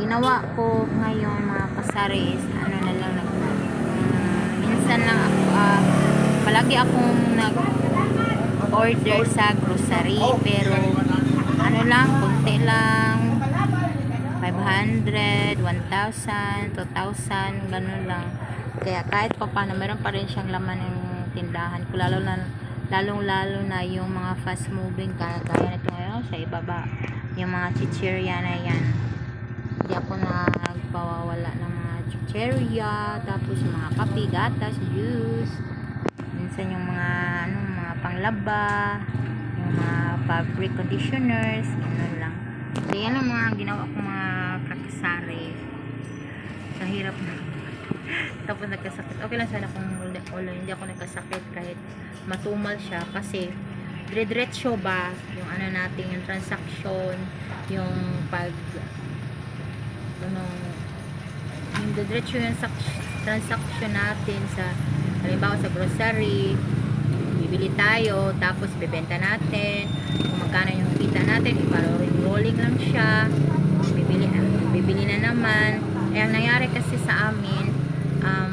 ginawa ko ngayon mga kasari is ano na lang nag mm, minsan lang ako ah, palagi akong nag order sa grocery pero ano lang konti lang. 500 1,000 2,000 ganun lang. Kaya kahit pa paano meron pa rin siyang laman ng tindahan ko. Lalo na lalong lalo na yung mga fast moving kaya gaya nito ngayon sa ibaba. Yung mga chichirya na yan hindi ako nagpawawala ng mga chichirya tapos mga kape, gatas, juice. Minsan yung mga ano, mga panglaba yung mga fabric conditioners ganun lang. So yan ang mga ginawa ko mga kakasari. Sa hirap na. Tapos nagkasakit. Okay lang sana kung wala, hindi ako nagkasakit kahit matumal siya. Kasi dire-diretso ba yung ano natin yung transaction yung pag ano yung diretso yung transaction natin sa halimbawa sa grocery bibili tayo tapos bebenta natin. Kung magkano yung kita natin iparolling rolling lang siya. Bibili, bibili na naman. Eh ang nangyari kasi sa amin um,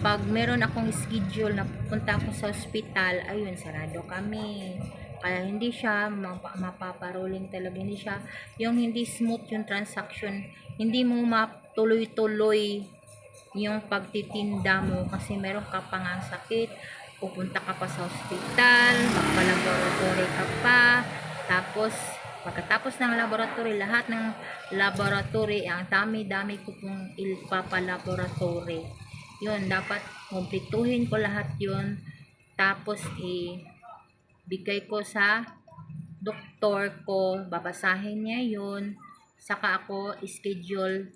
pag meron akong schedule na pupunta ako sa hospital, ayun, sarado kami. Kaya hindi siya mapa- mapaparoling talaga. Hindi siya, yung hindi smooth yung transaction, hindi mo matuloy-tuloy yung pagtitinda mo kasi meron ka pa nga sakit, pupunta ka pa sa hospital, magpa-laboratory ka pa, tapos pagkatapos ng laboratory, lahat ng laboratory, ang dami-dami ko pong ilpapalaboratory yun, dapat kumplituhin ko lahat yun. Tapos, ibigay ko sa doktor ko, babasahin niya yun. Saka ako schedule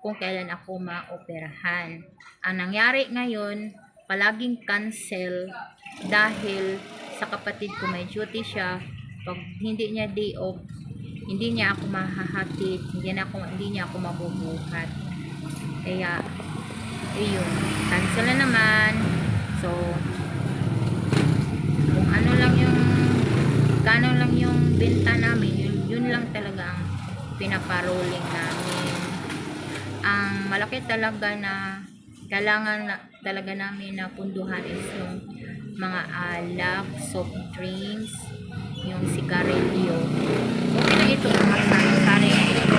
kung kailan ako maoperahan. Ang nangyari ngayon, palaging cancel dahil sa kapatid ko may duty siya. Pag hindi niya day off, hindi niya ako mahahatid, hindi, na ako, hindi niya ako mabubuhat. Kaya, ayun, cancel na naman. So, pinaparoling namin. Ang malaki talaga na kailangan na, talaga namin na punduhan is yung mga alak, soft drinks, yung sigarilyo. Okay na ito, mga sari-sari ito.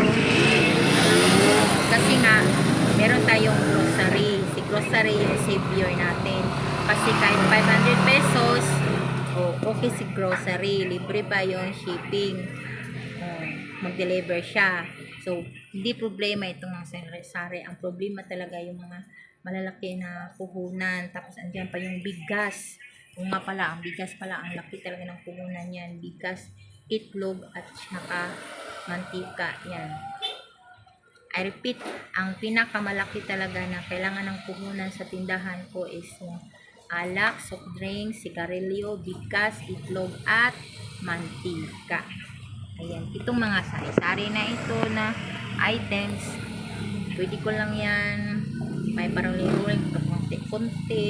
Kasi nga, meron tayong grocery. Si grocery yung savior natin. Kasi kahit 500 pesos, oh, okay si grocery. Libre pa yung shipping. Mag-deliver siya. So, hindi problema itong mga sari-sari. Ang problema talaga yung mga malalaki na puhunan. Tapos, andyan pa yung bigas. Kung nga pala, ang bigas pala, ang laki talaga ng puhunan yan. Bigas, itlog, at saka mantika. Yan. I repeat, ang pinakamalaki talaga na kailangan ng puhunan sa tindahan ko is yung alak, soft drinks, sigarilyo, bigas, itlog, at mantika. Ayan, itong mga sari-sari na ito na items, pwede ko lang yan, may parang liruling, konti-konti,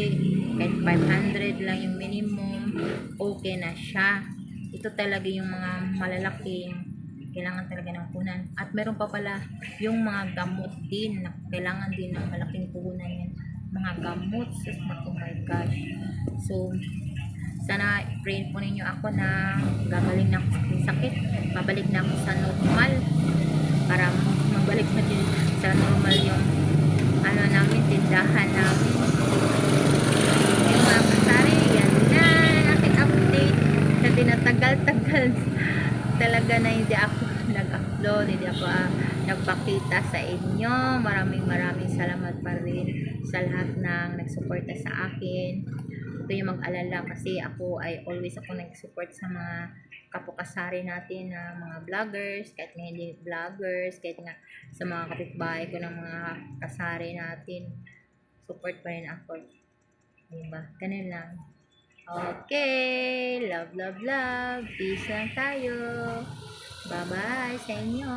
kahit 500 lang yung minimum, okay na siya. Ito talaga yung mga malalaking kailangan talaga ng puhunan. At meron pa pala yung mga gamot din na kailangan din ng malaking puhunan yan. Mga gamot, sus oh my gosh. So, sana pray po ninyo ako na gagaling na ako sa sakit. Babalik na ako sa normal para magbalik na din sa normal yung ano namin, tindahan namin. Yung mga kasari, yan na aking update sa tinatagal-tagal talaga na hindi ako nag-upload, hindi ako ah, nagpakita sa inyo. Maraming maraming salamat pa rin sa lahat ng nagsuporta sa akin. Yung mag-alala kasi ako ay always ako nag-support sa mga kapukasari natin na mga vloggers, kahit nga hindi vloggers, kahit nga sa mga kapitbahay ko ng mga kasari natin. Support pa rin ako. Diba? Ganun lang. Okay. Love, love, love. Peace lang tayo. Bye-bye sa inyo.